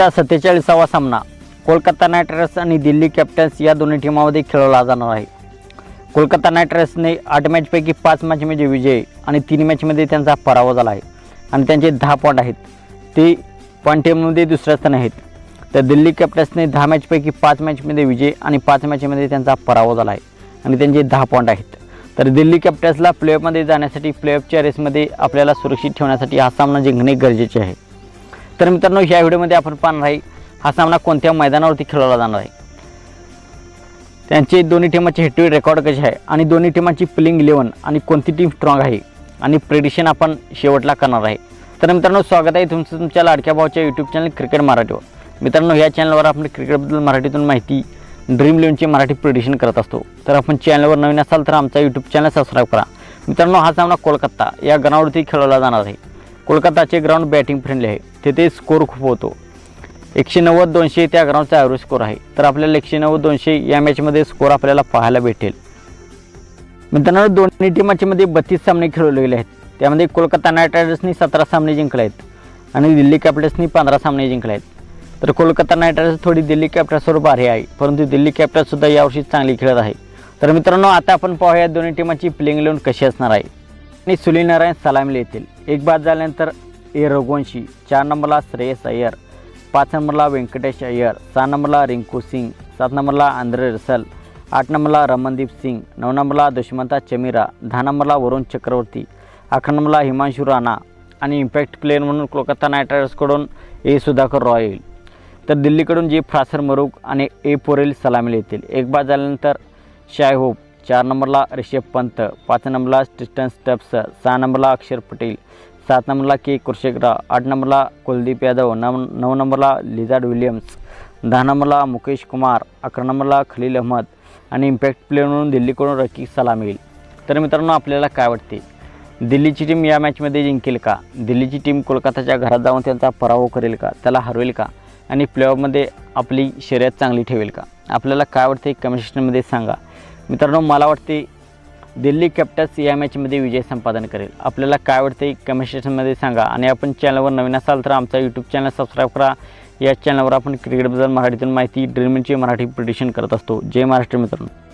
आजचा सत्तेचाळीसावा सामना. Kolkata night riders आणि दिल्ली कॅपिटल्स या दोन्ही टीमामध्ये खेळवला जाणार आहे. कोलकाता नाईट रायडर्सने आठ मॅचपैकी पाच मॅचमध्ये विजय आणि तीन मॅचमध्ये त्यांचा पराभव झाला आहे. आणि त्यांचे दहा पॉईंट आहेत. ते पॉईंट टेबलमध्ये दुसऱ्या स्थानी आहेत. तर दिल्ली कॅपिटल्सने दहा मॅचपैकी पाच मॅचमध्ये विजय आणि पाच मॅचमध्ये त्यांचा पराभव झाला आहे. आणि त्यांचे दहा पॉईंट आहेत. तर दिल्ली कॅपिटल्सला प्लेऑफमध्ये जाण्यासाठी प्लेऑफच्या रेसमध्ये आपल्याला सुरक्षित ठेवण्यासाठी हा सामना जिंकणे गरजेचे आहे. तर मित्रांनो ह्या व्हिडिओमध्ये आपण पाहणार आहे हा सामना कोणत्या मैदानावरती खेळवला जाणार आहे? त्यांचे दोन्ही टीमाचे हेड रेकॉर्ड कसे आहे? आणि दोन्ही टीमांची प्लेइंग इलेवन आणि कोणती टीम स्ट्रॉंग आहे? आणि प्रेडिशन आपण शेवटला करणार आहे. तर मित्रांनो स्वागत आहे तुमचं तुमच्या लाडक्या भावाच्या यूट्यूब चॅनल क्रिकेट मराठीवर. मित्रांनो या चॅनलवर आपण क्रिकेटबद्दल मराठीतून माहिती ड्रीम इलेवनची मराठी प्रेडिशन करत असतो. तर आपण चॅनलवर नवीन असाल तर आमचा यूट्यूब चॅनल सबस्क्राईब करा. मित्रांनो हा सामना कोलकाता या ग्राउंडवरती खेळवला जाणार आहे. कोलकाताचे ग्राउंड बॅटिंग फ्रेंडली आहे. तेथे स्कोर खूप होतो. एकशे नव्वद दोनशे त्या ग्राउंडचा ॲव्हरेज स्कोर आहे. तर आपल्याला एकशे नव्वद दोनशे या मॅचमध्ये स्कोर आपल्याला पाहायला भेटेल. मित्रांनो दोन्ही टीमांच्यामध्ये बत्तीस सामने खेळवले गेले आहेत. त्यामध्ये कोलकाता नाईट रायडर्सनी सतरा सामने जिंकले आहेत आणि दिल्ली कॅपिटल्सनी पंधरा सामने जिंकले आहेत. तर कोलकाता नाईट रायडर्स थोडी दिल्ली कॅपिटल्सवर भारी आहे परंतु दिल्ली कॅपिटल्ससुद्धा यावर्षी चांगली खेळत आहे. तर मित्रांनो आता आपण पाहूया दोन्ही टीमांची प्लेइंग इलेवन कशी असणार आहे. आणि सुलीनारायण सलामीला येतील एक बाद झाल्यानंतर ए. रघुवंशी चार नंबरला श्रेयस अय्यर पाच नंबरला व्यंकटेश अय्यर सहा नंबरला रिंकू सिंग सात नंबरला आंध्रे रसल आठ नंबरला रमनदीप सिंग नऊ नंबरला दुष्मंता चमीरा दहा नंबरला वरुण चक्रवर्ती अकरा नंबरला हिमांशू राणा आणि इम्पॅक्ट प्लेअर म्हणून कोलकाता नाईट रायडर्सकडून ए. सुधाकर रॉय येईल. तर दिल्लीकडून जे फ्रासर मरुक आणि ए. पोरेल सलामीला येतील. एक बाद झाल्यानंतर शाय होप चार नंबरला ऋषभ पंत पाच नंबरला स्टिस्टन स्टप्स सहा नंबरला अक्षर पटेल सात नंबरला के कुर्शेकरा आठ नंबरला कुलदीप यादव नव नऊ नंबरला लिझार्ड विलियम्स दहा नंबरला मुकेश कुमार अकरा नंबरला खलील अहमद आणि इम्पॅक्ट प्लेअर म्हणून दिल्लीकडून रकी सलाम येईल. तर मित्रांनो आपल्याला काय वाटते? दिल्लीची टीम या मॅचमध्ये जिंकेल का? दिल्लीची टीम कोलकाताच्या घरात जाऊन त्यांचा पराभव करेल का? त्याला हरवेल का? आणि प्लेऑफमध्ये आपली शर्यत चांगली ठेवेल का? आपल्याला काय वाटते? कमेंट सेक्शनमध्ये सांगा. मित्रांनो मला वाटते दिल्ली कॅपिटल्स या मॅचमध्ये विजय संपादन करेल. आपल्याला काय वाटते कमेंट सेक्शनमध्ये सांगा. आणि आपण चॅनलवर नवीन असाल तर आमचा यूट्यूब चॅनल सबस्क्राईब करा. या चॅनलवर आपण क्रिकेटबद्दल मराठीतून माहिती ड्रीमची मराठी प्रिडिशन करत असतो. जय महाराष्ट्र मित्रांनो.